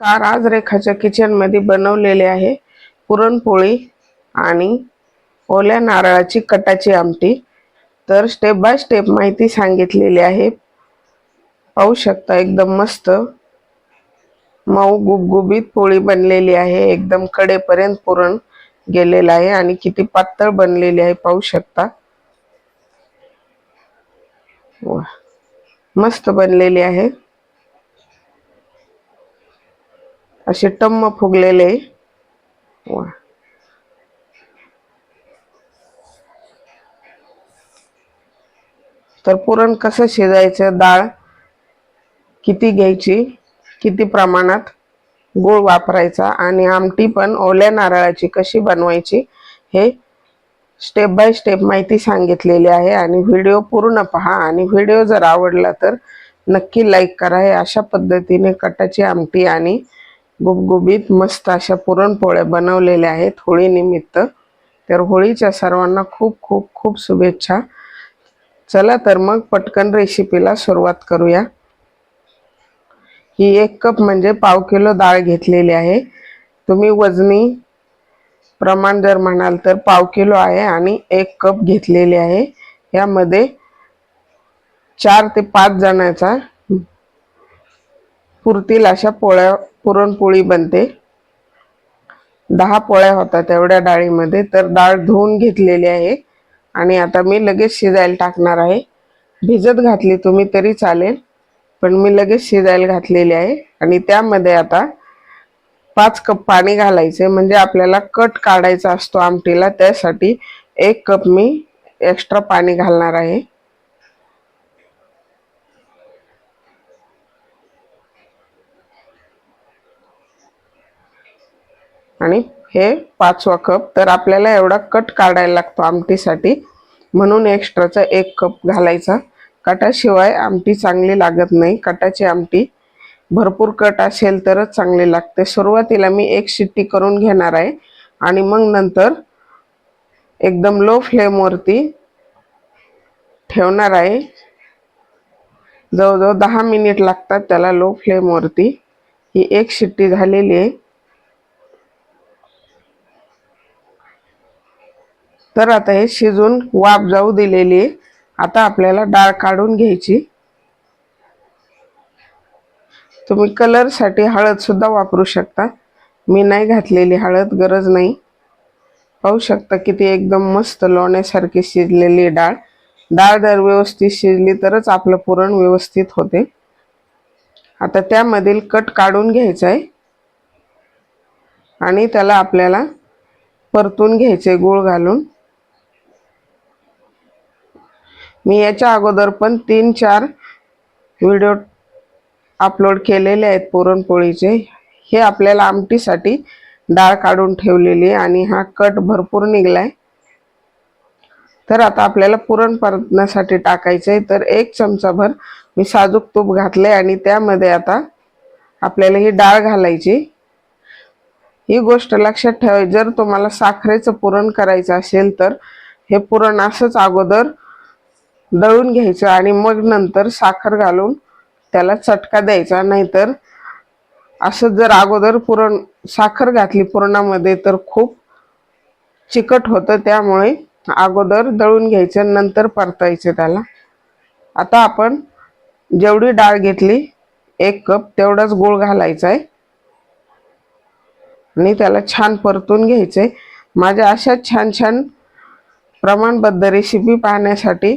Car आज रेखाच्या किचनमध्ये बनवलेले आहे. पुरणपोळी आणि ओल्या नारळाची कटाची आमटी. तर स्टेप बाय स्टेप माहिती सांगितलेली आहे. पाहू शकता एकदम मस्त. मऊ गुबगुबीत पोळी बनलेली आहे. एकदम कडेपर्यंत पुरण गेलेलं आहे आणि किती पातळ बनलेली आहे पाहू शकता. वा मस्त बनलेली आहे. असे टम्म फुगलेले. वा. तर पुरण कसं शिजायचं? डाळ किती घ्यायची? किती प्रमाणात? गूळ वापरायचा आणि आमटी पण ओल्या नारळाची कशी बनवायची हे स्टेप बाय स्टेप माहिती सांगितलेली आहे आणि व्हिडिओ पूर्ण पहा आणि व्हिडिओ जर आवडला तर नक्की लाईक करा. हे अशा पद्धतीने कटाची आमटी आणि गुबगुबीत मस्त अशा पुरणपोळ्या बनवलेल्या आहेत होळीनिमित्त. तर होळीच्या सर्वांना खूप खूप खूप शुभेच्छा. चला तर मग पटकन रेसिपीला सुरुवात करूया. ही एक कप म्हणजे पाव किलो डाळ घेतलेली आहे. तुम्ही वजनी प्रमाण जर म्हणाल तर पाव किलो आहे आणि एक कप घेतलेली आहे. यामध्ये चार ते पाच जणांचा पुरतील अशा पोळ्या पुरणपोळी बनते. दहा पोळ्या होतात एवढ्या डाळीमध्ये तर डाळ धुवून घेतलेली आहे. आणि आता मी लगेच शिजायला टाकणार आहे. भिजत घातली तुम्ही तरी चालेल पण मी लगेच शिजायला घातलेली आहे. आणि त्यामध्ये आता पाच कप पाणी घालायचे म्हणजे आपल्याला कट काढायचा असतो आमटीला त्यासाठी एक कप मी एक्स्ट्रा पाणी घालणार आहे. आणि हे पाचवा कप. तर आपल्याला एवढा कट काढायला लागतो आमटीसाठी. म्हणून एक्स्ट्राचा एक कप घालायचा. कटाशिवाय आमटी चांगली लागत नाही. कटाची आमटी भरपूर कट असेल तरच चांगली लागते. सुरुवातीला मी एक शिट्टी करून घेणार आहे. आणि मग नंतर एकदम लो फ्लेमवरती ठेवणार आहे. जवळजवळ दहा मिनिट लागतात त्याला लो फ्लेमवरती ही एक शिट्टी झालेली आहे. तर आता हे शिजून वाफ जाऊ दिलेली आहे. आता आपल्याला डाळ काढून घ्यायची. तुम्ही कलरसाठी हळद सुद्धा वापरू शकता. मी नाही घातलेली हळद गरज नाही. पाहू शकता किती एकदम मस्त लोण्यासारखी शिजलेली डाळ. डाळ जर व्यवस्थित शिजली तरच आपलं पुरण व्यवस्थित होते. आता त्यामधील कट काढून घ्यायचं आहे. आणि त्याला आपल्याला परतून घ्यायचे गूळ घालून. मी याच्या अगोदर पण तीन चार व्हिडिओ अपलोड केलेले आहेत पुरणपोळीचे. हे आपल्याला आमटीसाठी डाळ काढून ठेवलेली आहे आणि हा कट भरपूर निघलाय. तर आता आपल्याला पुरण परतण्यासाठी टाकायचं आहे. तर एक चमचाभर मी साजूक तूप घातले आणि त्यामध्ये आता आपल्याला ही डाळ घालायची. ही गोष्ट लक्षात ठेवायची जर तुम्हाला साखरेचं पुरण करायचं असेल तर हे पुरण असंच अगोदर दळून घ्यायचं आणि मग नंतर साखर घालून त्याला चटका द्यायचा. नाहीतर असं जर अगोदर पुरण साखर घातली पुरणामध्ये तर खूप चिकट होतं. त्यामुळे अगोदर दळून घ्यायचं नंतर परतायचं त्याला. आता आपण जेवढी डाळ घेतली एक कप तेवढाच गूळ घालायचा आहे आणि त्याला छान परतून घ्यायचं आहे माझ्या अशा छान छान प्रमाणबद्ध रेसिपी पाहण्यासाठी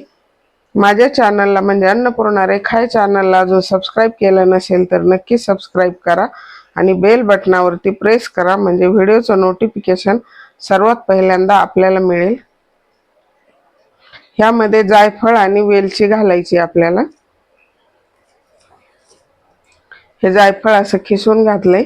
माझ्या चॅनलला म्हणजे अन्नपूर्णा रेखाय चॅनलला जो सबस्क्राईब केलं नसेल तर नक्की सबस्क्राईब करा आणि बेल बटनावरती प्रेस करा. म्हणजे व्हिडिओचं नोटिफिकेशन सर्वात पहिल्यांदा आपल्याला मिळेल. ह्यामध्ये जायफळ आणि वेलची घालायची आपल्याला. हे जायफळ असं खिसून घातलंय.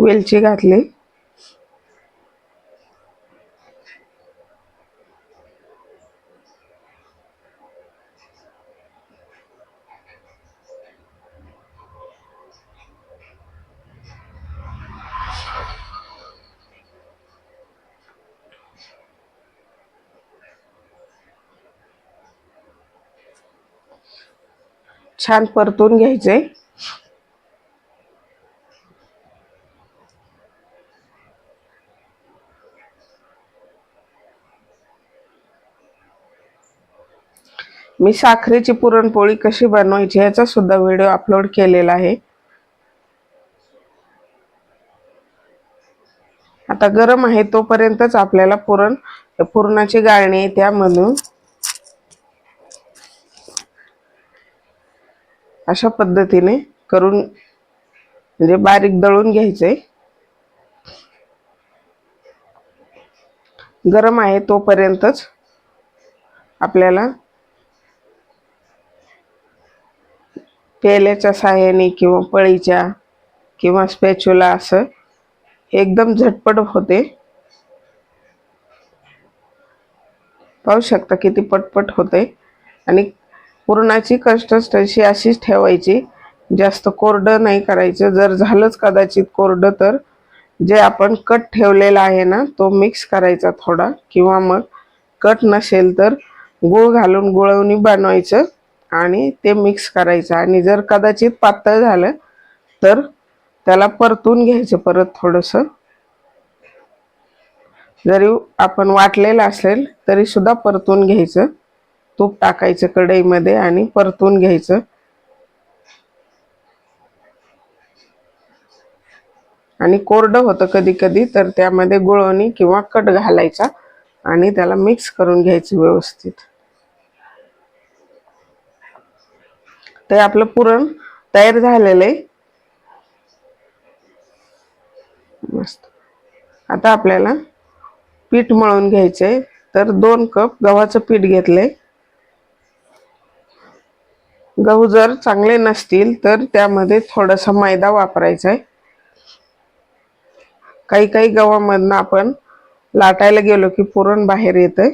वेलची घातली. छान परतून घ्यायचे मी साखरेची पुरणपोळी कशी बनवायची याचा सुद्धा व्हिडिओ अपलोड केलेला आहे. आता गरम आहे तोपर्यंतच आपल्याला पुरण पुरणाची गाळणी आहे त्यामधून. अशा पद्धतीने करून म्हणजे बारीक दळून घ्यायचे गरम आहे तोपर्यंतच आपल्याला पेल्याच्या साह्याने किंवा पळीच्या किंवा स्पॅच्युला असं एकदम झटपट होते. पाहू शकता किती पटपट होते. आणि पुरणाची कष्टस्टशी अशीच ठेवायची जास्त कोरडं नाही करायचं. जर झालंच कदाचित कोरडं तर जे आपण कट ठेवलेला आहे ना तो मिक्स करायचा थोडा. किंवा मग कट नसेल तर गूळ घालून गुळवणी बनवायचं. आणि ते मिक्स करायचं. आणि जर कदाचित पातळ झालं तर त्याला परतून घ्यायचं परत थोडंसं. जरी आपण वाटलेलं असेल तरी सुद्धा परतून घ्यायचं. तूप टाकायचं कढईमध्ये आणि परतून घ्यायचं. आणि कोरडं होतं कधी कधी तर त्यामध्ये गुळवणी किंवा कट घालायचा आणि त्याला मिक्स करून घ्यायचं व्यवस्थित. ते आपलं पुरण तयार झालेलं आहे. मस्त. आता आपल्याला पीठ मळून घ्यायचे तर दोन कप गव्हाचं पीठ घेतलंय. गहू जर चांगले नसतील तर त्यामध्ये थोडासा मैदा वापरायचा आहे काही काही गव्हामधनं आपण लाटायला गेलो की पुरण बाहेर येतंय.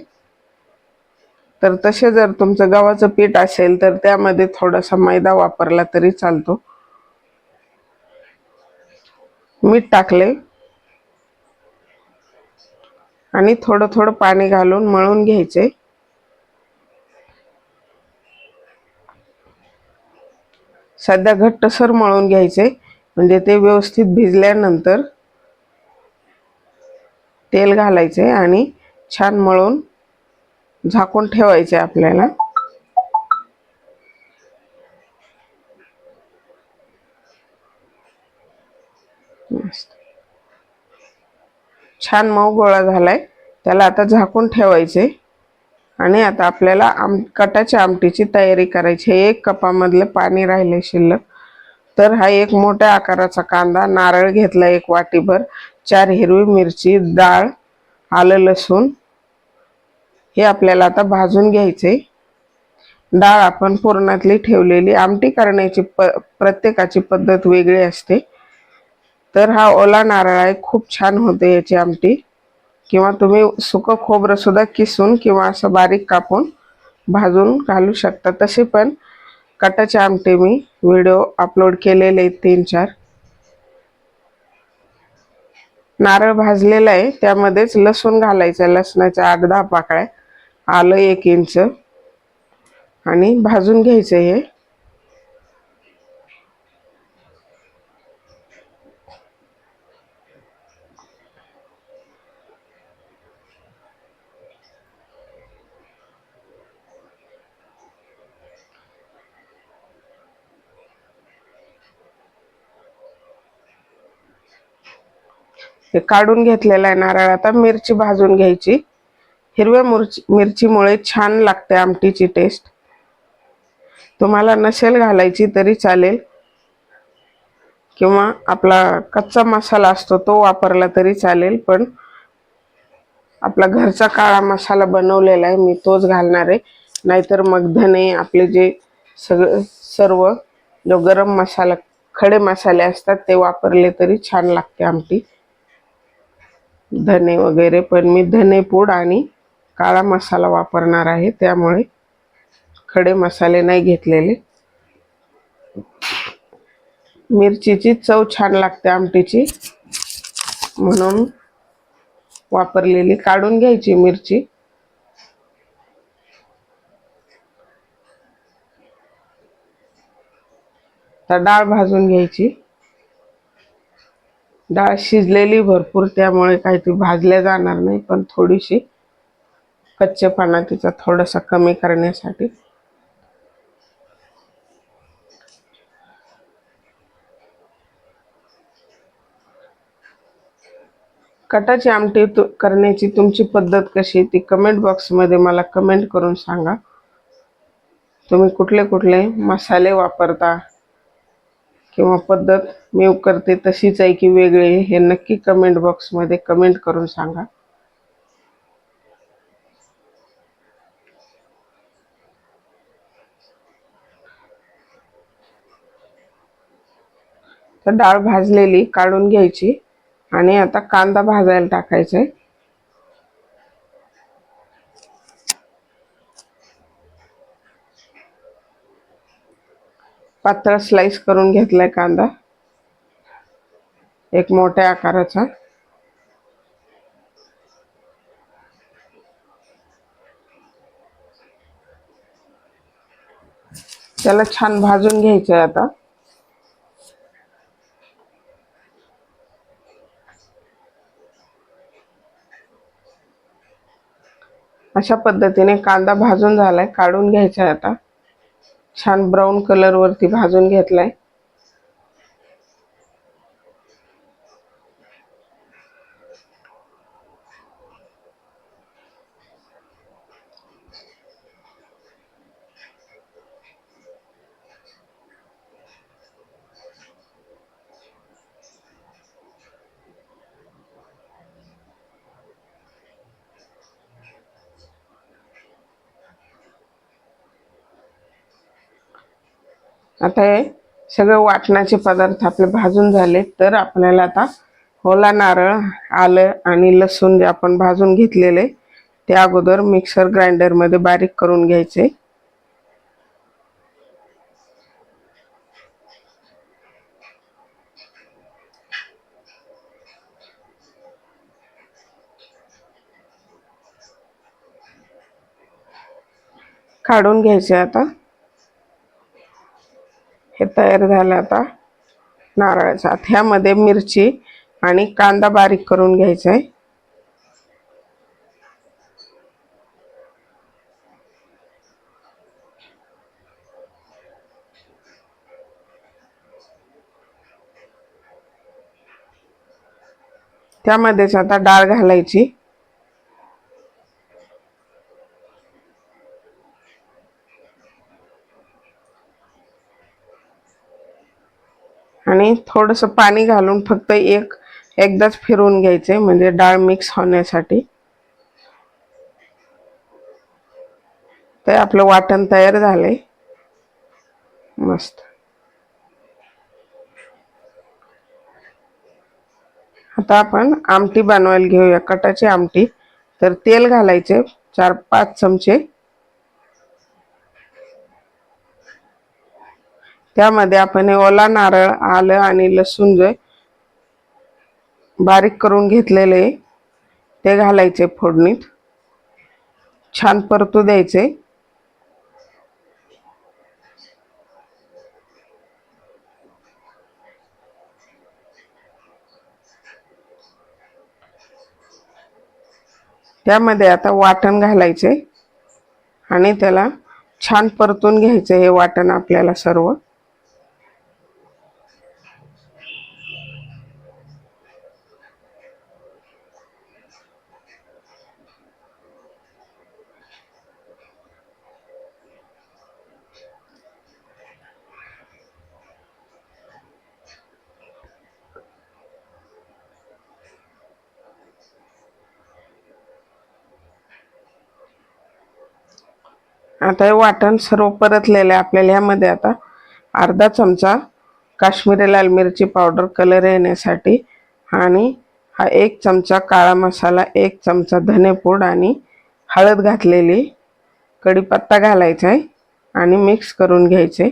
तर तसे जर तुमचं गव्हाचं पीठ असेल तर त्यामध्ये थोडासा मैदा वापरला तरी चालतो. मीठ टाकले. आणि थोडं थोडं पाणी घालून मळून घ्यायचे. सध्या घट्टसर मळून घ्यायचे. म्हणजे ते व्यवस्थित भिजल्यानंतर तेल घालायचे आणि छान मळून झाकून ठेवायचे आपल्याला. छान मऊ गोळा झालाय. त्याला आता झाकून ठेवायचे. आणि आता आपल्याला आम कटाच्या आमटीची तयारी करायची. एक कपामधलं पाणी राहिले शिल्लक. तर हा एक मोठ्या आकाराचा कांदा नारळ घेतला एक वाटीभर चार हिरवी मिरची डाळ आलं लसूण हे आपल्याला आता भाजून घ्यायचे डाळ आपण पुरणातली ठेवलेली आमटी करण्याची प प्रत्येकाची पद्धत वेगळी असते. तर हा ओला नारळ आहे खूप छान होते याची आमटी. किंवा तुम्ही सुकं खोबरंसुद्धा किसून किंवा असं बारीक कापून भाजून घालू शकता. तसे पण कटाचे आमटे मी व्हिडिओ अपलोड केलेले आहेत तीन चार. नारळ भाजलेला आहे त्यामध्येच लसूण घालायचं लसणाच्या आठ दहा पाकळ्या आलं एक इंच. आणि भाजून घ्यायचं हे. हे काढून घेतलेलं आहे नारळ. आता मिरची भाजून घ्यायची. हिरव्या मिरची मिरचीमुळे छान लागते आमटीची टेस्ट तुम्हाला नसेल घालायची तरी चालेल. किंवा आपला कच्चा मसाला असतो तो वापरला तरी चालेल पण आपला घरचा काळा मसाला बनवलेला आहे मी तोच घालणार आहे. नाहीतर मग धने आपले जे सगळं सर्व जो गरम मसाला खडे मसाले असतात ते वापरले तरी छान लागते आमटी. धने वगैरे पण मी धने पूड आणि काळा मसाला वापरणार आहे त्यामुळे खडे मसाले नाही घेतलेले. मिरचीची चव छान लागते आमटीची. म्हणून वापरलेली काढून घ्यायची मिरची. तर डाळ भाजून घ्यायची. डाळ शिजलेली भरपूर त्यामुळे काही ती भाजल्या जाणार नाही पण थोडीशी कच्चेपणा तिचा थोडासा कमी करण्यासाठी. कटाची आमटी तु करण्याची तुमची पद्धत कशी ती कमेंट बॉक्समध्ये मला कमेंट करून सांगा. तुम्ही कुठले कुठले मसाले वापरता किंवा पद्धत मी करते तशीच आहे की वेगळी आहे हे नक्की कमेंट बॉक्समध्ये कमेंट करून सांगा. तर डाळ भाजलेली काढून घ्यायची आणि आता कांदा भाजायला टाकायचा आहे पातळ स्लाइस करून घेतलाय कांदा. एक मोठ्या आकाराचा. त्याला छान भाजून घ्यायचं आहे आता. अशा पद्धतीने कांदा भाजून झालाय काढून घ्यायचा आहे आता. छान ब्राऊन कलरवरती भाजून घेतलाय. आता हे सगळं वाटणाचे पदार्थ आपले भाजून झाले तर आपल्याला आता ओला नारळ आलं आणि लसूण जे आपण भाजून घेतलेले ते अगोदर मिक्सर ग्राइंडरमध्ये बारीक करून घ्यायचे. काढून घ्यायचे आता. हे तयार झालं आता नारळाचा. ह्यामध्ये मिरची आणि कांदा बारीक करून घ्यायचा आहे त्यामध्येच आता डाळ घालायची. आणि थोडंसं पाणी घालून फक्त एक एकदाच फिरवून घ्यायचे म्हणजे डाळ मिक्स होण्यासाठी. ते आपलं वाटण तयार झालंय. मस्त. आता आपण आमटी बनवायला घेऊया. कटाची आमटी. तर तेल घालायचे चार पाच चमचे. त्यामध्ये आपण ओला नारळ आलं आणि लसूण जे बारीक करून घेतलेले ते घालायचे फोडणीत. छान परतू द्यायचे. त्यामध्ये आता वाटण घालायचे आणि त्याला छान परतून घ्यायचे हे वाटण आपल्याला सर्व. आता हे वाटण सर्व परतलेलं आहे आपल्याला ह्यामध्ये आता. अर्धा चमचा काश्मीरी लाल मिरची पावडर कलर येण्यासाठी. आणि हा एक चमचा काळा मसाला एक चमचा धनेपूड आणि हळद घातलेली कढीपत्ता घालायचा आहे आणि मिक्स करून घ्यायचे.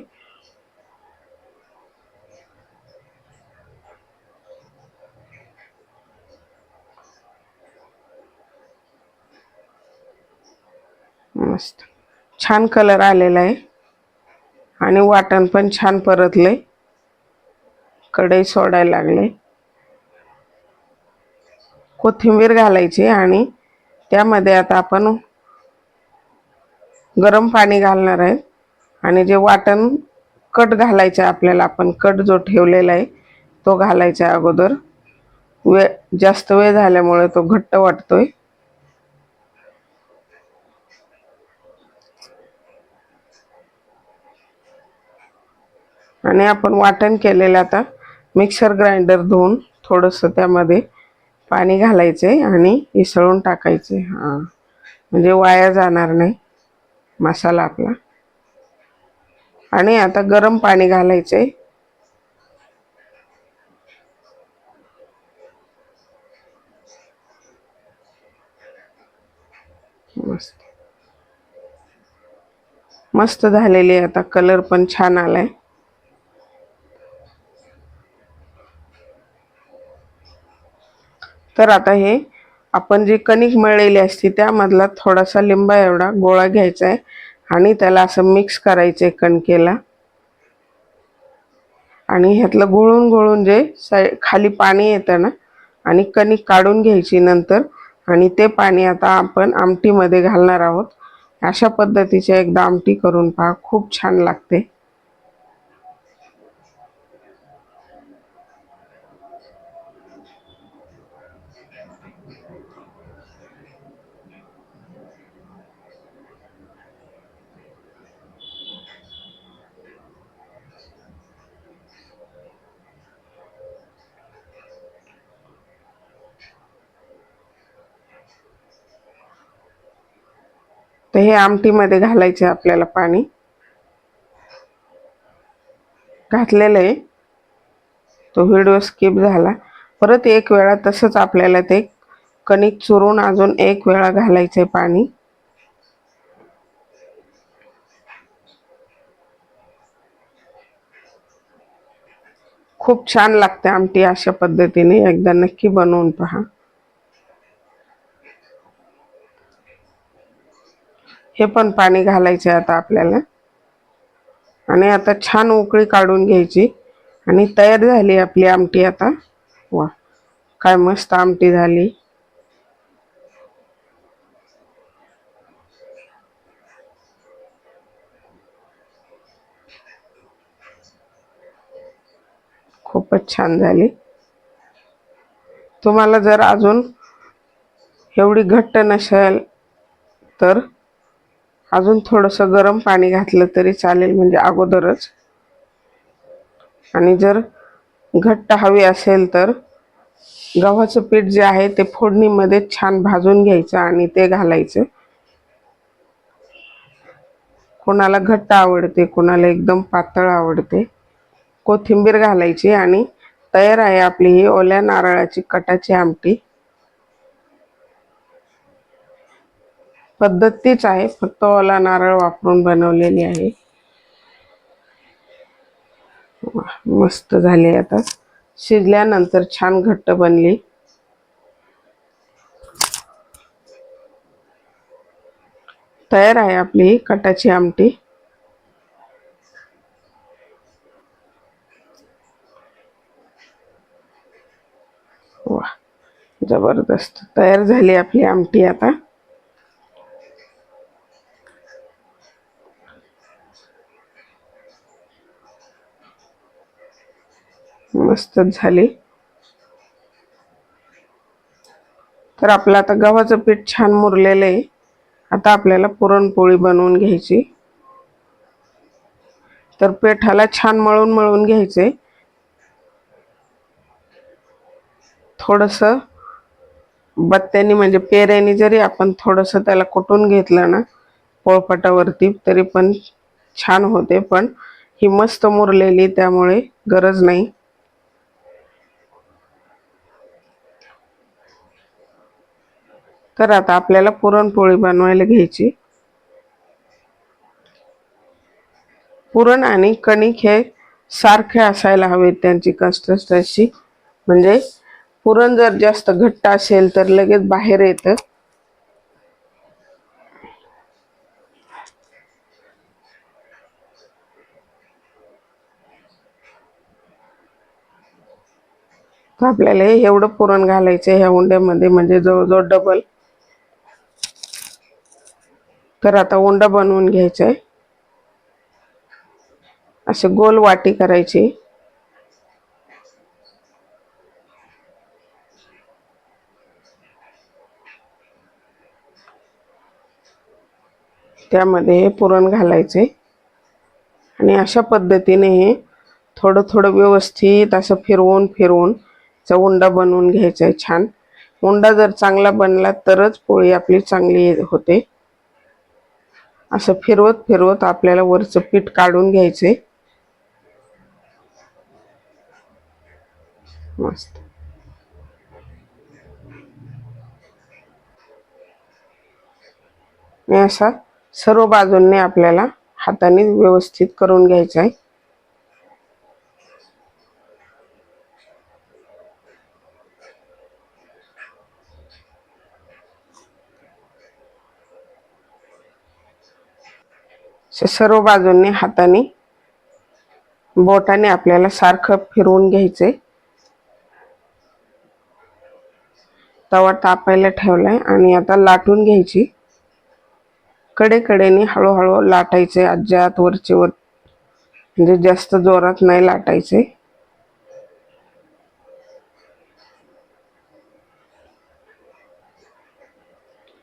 मस्त. छान कलर आलेला आहे. आणि वाटण पण छान परतले कढई सोडायला लागले. कोथिंबीर घालायची आणि त्यामध्ये आता आपण गरम पाणी घालणार आहे. आणि जे वाटण कट घालायचं आहे आपल्याला आपण कट जो ठेवलेला आहे तो घालायचा अगोदर. वेळ जास्त वेळ झाल्यामुळे तो घट्ट वाटतोय. आणि आपण वाटण केलेलं आता मिक्सर ग्राइंडर धुवून थोडंसं त्यामध्ये पाणी घालायचे आणि इसळून टाकायचे. हां. म्हणजे वाया जाणार नाही मसाला आपला. आणि आता गरम पाणी घालायचे. मस्त. मस्त झालेली आता कलर पण छान आलाय. तर आता हे आपण जी कणिक मळलेली असती त्यामधला थोडासा लिंबा एवढा गोळा घ्यायचा आहे आणि त्याला असं मिक्स करायचं आहे कणकेला. आणि ह्यातलं गोळून गोळून जे साय खाली पाणी येतं ना आणि कणिक काढून घ्यायची नंतर आणि ते पाणी आता आपण आमटीमध्ये घालणार आहोत. अशा पद्धतीची एकदा आमटी करून पहा खूप छान लागते. तर हे आमटीमध्ये घालायचे आपल्याला पाणी. घातलेलं आहे. तो व्हिडिओ स्किप झाला. परत एक वेळा तसंच आपल्याला ते कणिक चुरून अजून एक वेळा घालायचं आहे पाणी. खूप छान लागते आमटी अशा पद्धतीने. एकदा नक्की बनवून पहा. हे पण पाणी घालायचे आता आपल्याला. आणि आता छान उकळी काढून घ्यायची. आणि तयार झाली आपली आमटी आता. वा काय मस्त आमटी झाली. खूपच छान झाली. तुम्हाला जर अजून एवढी घट्ट नसेल तर अजून थोडंसं गरम पाणी घातलं तरी चालेल म्हणजे अगोदरच. आणि जर घट्ट हवी असेल तर गव्हाचं पीठ जे आहे ते फोडणीमध्ये छान भाजून घ्यायचं आणि ते घालायचं. कोणाला घट्ट आवडते कोणाला एकदम पातळ आवडते कोथिंबीर घालायची आणि तयार आहे आपली ही ओल्या नारळाची कटाची आमटी. पद्धत तीच आहे. फक्त ओला नारळ वापरून बनवलेली आहे. मस्त झाली आता. शिजल्यानंतर छान घट्ट बनली. तयार आहे आपली कटाची आमटी. वा जबरदस्त. तयार झाली आपली आमटी आता. मस्तच झाली. तर आपलं आता गव्हाचं पीठ छान मुरलेलं आहे. आता आपल्याला पुरणपोळी बनवून घ्यायची. तर पेठाला छान मळून मळून घ्यायचे थोडंसं बत्त्यानी म्हणजे पेऱ्यानी जरी आपण थोडंसं त्याला कुटून घेतलं ना पोळपाटावरती तरी पण छान होते. पण ही मस्त मुरलेली त्यामुळे गरज नाही. तर आता आपल्याला पुरणपोळी बनवायला घ्यायची. पुरण आणि कणिक हे सारखे असायला हवेत त्यांची कन्सिस्टन्सी म्हणजे पुरण जर जास्त घट्ट असेल तर लगेच बाहेर येतं. आपल्याला हे एवढं पुरण घालायचं ह्या उंड्यामध्ये म्हणजे जवळजवळ डबल तर आता उंडा बनवून घ्यायचा आहे असे गोल वाटी करायची. त्यामध्ये हे पुरण घालायचे. आणि अशा पद्धतीने हे थोडं थोडं व्यवस्थित असं फिरवून फिरवून चा उंडा बनवून घ्यायचा आहे छान. उंडा जर चांगला बनला तरच पोळी आपली चांगली होते. असं फिरवत फिरवत आपल्याला वरचं पीठ काढून घ्यायचे मस्त. आणि असा सर्व बाजूंनी आपल्याला हाताने व्यवस्थित करून घ्यायचं आहे सर्व बाजूंनी हाताने बोटाने आपल्याला सारखं फिरवून घ्यायचे तवा तापायला ठेवलाय आणि आता लाटून घ्यायची. कडेकडेने हळूहळू लाटायचे अज्जात वरचे वर म्हणजे जास्त जोरात नाही लाटायचे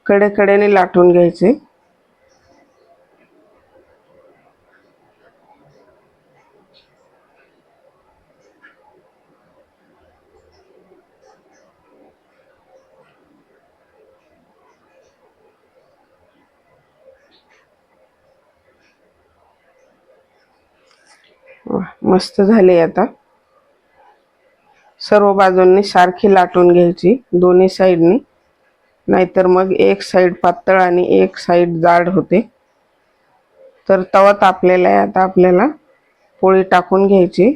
कडेकडेने लाटून घ्यायचे वा, मस्त झाले आता. सर्व बाजूंनी सारखी लाटून घ्यायची दोन्ही साईडनी. नाहीतर मग एक साईड पातळ आणि एक साईड जाड होते. तर तवा तापलेला आहे आता आपल्याला. पोळी टाकून घ्यायची.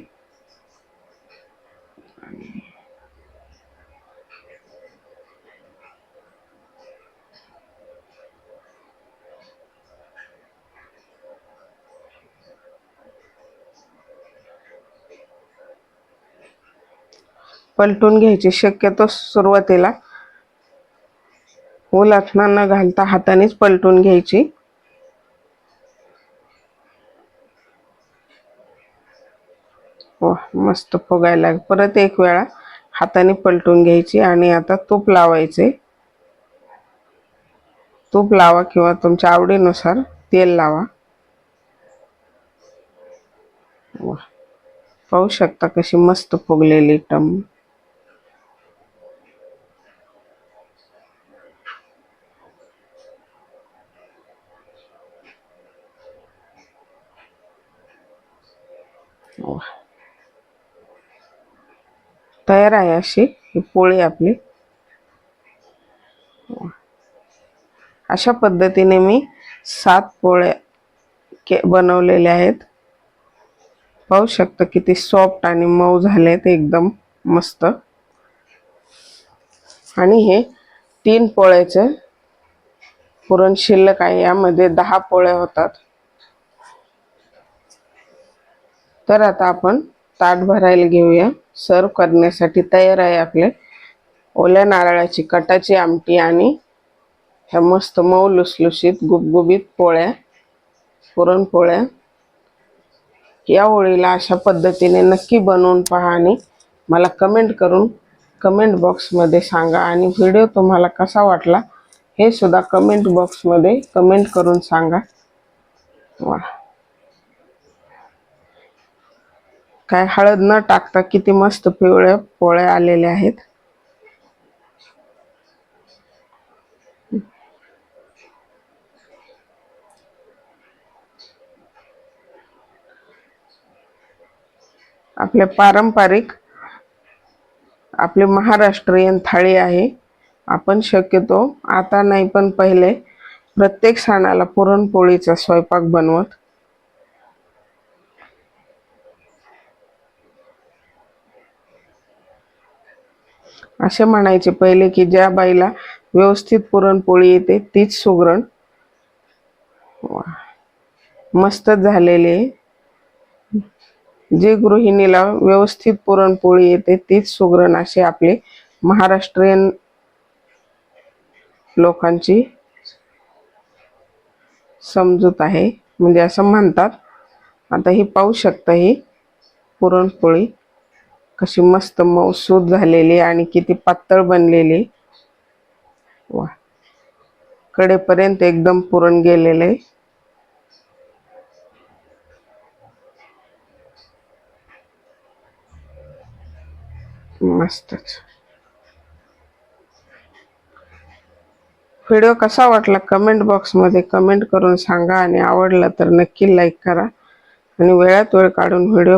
पलटून घ्यायची शक्यतो सुरुवातीला. ओलाथना न घालता हातानेच पलटून घ्यायची. वा मस्त फुगायला परत एक वेळा हाताने पलटून घ्यायची आणि आता तूप लावायचे. तूप लावा किंवा तुमच्या आवडीनुसार तेल लावा. पाहू शकता कशी मस्त फुगलेली टम. तयार आहे अशी ही पोळी आपली. अशा पद्धतीने मी सात पोळ्या के बनवलेल्या आहेत. पाहू शकता किती सॉफ्ट आणि मऊ झाले आहेत एकदम मस्त. आणि हे तीन पोळ्याचं पुरण शिल्लक आहे. यामध्ये दहा पोळ्या होतात. तर आता आपण ताट भरायला घेऊया. सर्व करण्यासाठी तयार आहे आपले. ओल्या नारळाची कटाची आमटी आणि ह्या मस्त मऊ लुसलुशीत गुबगुबीत पोळ्या पुरणपोळ्या. या होळीला अशा पद्धतीने नक्की बनवून पहा आणि मला कमेंट करून कमेंट बॉक्समध्ये सांगा आणि व्हिडिओ तुम्हाला कसा वाटला हे सुद्धा कमेंट बॉक्समध्ये कमेंट करून सांगा. वा. काय हळद न टाकता किती मस्त पिवळ्या पोळ्या आलेल्या आहेत. आपले पारंपरिक आपले महाराष्ट्रीयन थाळी आहे. आपण शक्यतो आता नाही पण पहिले प्रत्येक सणाला पुरणपोळीचा स्वयंपाक बनवत. असे म्हणायचे पहिले की ज्या बाईला व्यवस्थित पुरणपोळी येते तीच सुगरण. मस्तच झालेले. आहे जे गृहिणीला व्यवस्थित पुरणपोळी येते तीच सुगरण असे आपले महाराष्ट्रीयन लोकांची समजूत आहे. म्हणजे असं म्हणतात. आता ही पाहू शकता ही पुरणपोळी. कशी मस्त मऊसूद झालेली आणि किती पातळ बनलेली. वा. कडेपर्यंत एकदम पुरण गेलेले. मस्तच. व्हिडिओ कसा वाटला कमेंट बॉक्समध्ये कमेंट करून सांगा आणि आवडला तर नक्की लाईक करा. आणि वेळात वेळ काढून व्हिडिओ